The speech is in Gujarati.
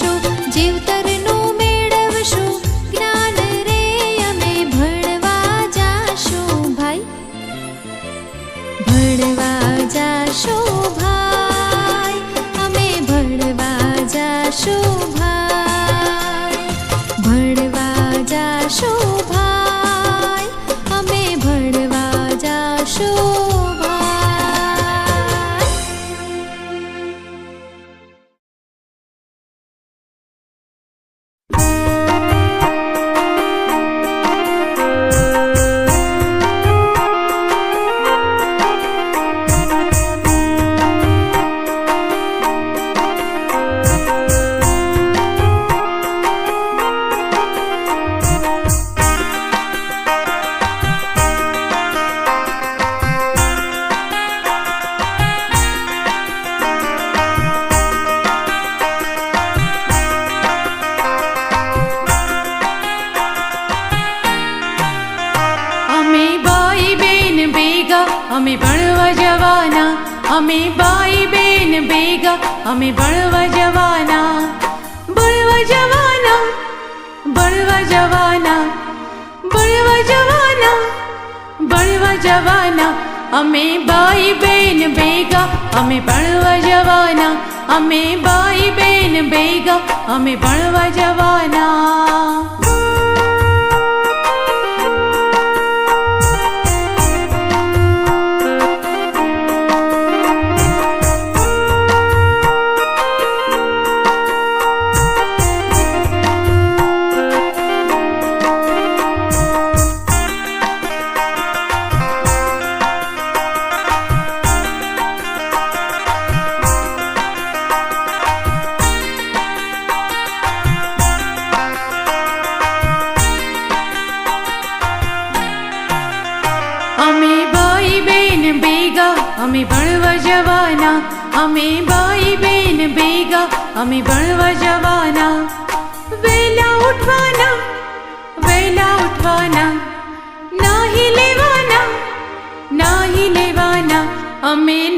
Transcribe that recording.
ભણશું જીવતરનું મેળવશું જ્ઞાન રે અમે ભણવા જાશું ભાઈ. ભણવા જાશું અમે ભણવા જવાના. અમે ભાઈ બેન ભેગા. અમે ભણવા જવાના. ભણવા જવાના. ભણવા જવાના. ભણવા જવાના. ભણવા જવાના. અમે ભાઈ બેન ભેગા. અમે ભણવા જવાના. અમે ભાઈ બેન ભેગા. અમે ભણવા જવાના. ભેગા, અમે ભણવા જવાના. અમે ભાઈ બેન ભેગા, અમે ભણવા જવાના. વેલા ઉઠવાના વેલા ઉઠવાના. નાહી લેવાના નાહી લેવાના. અમે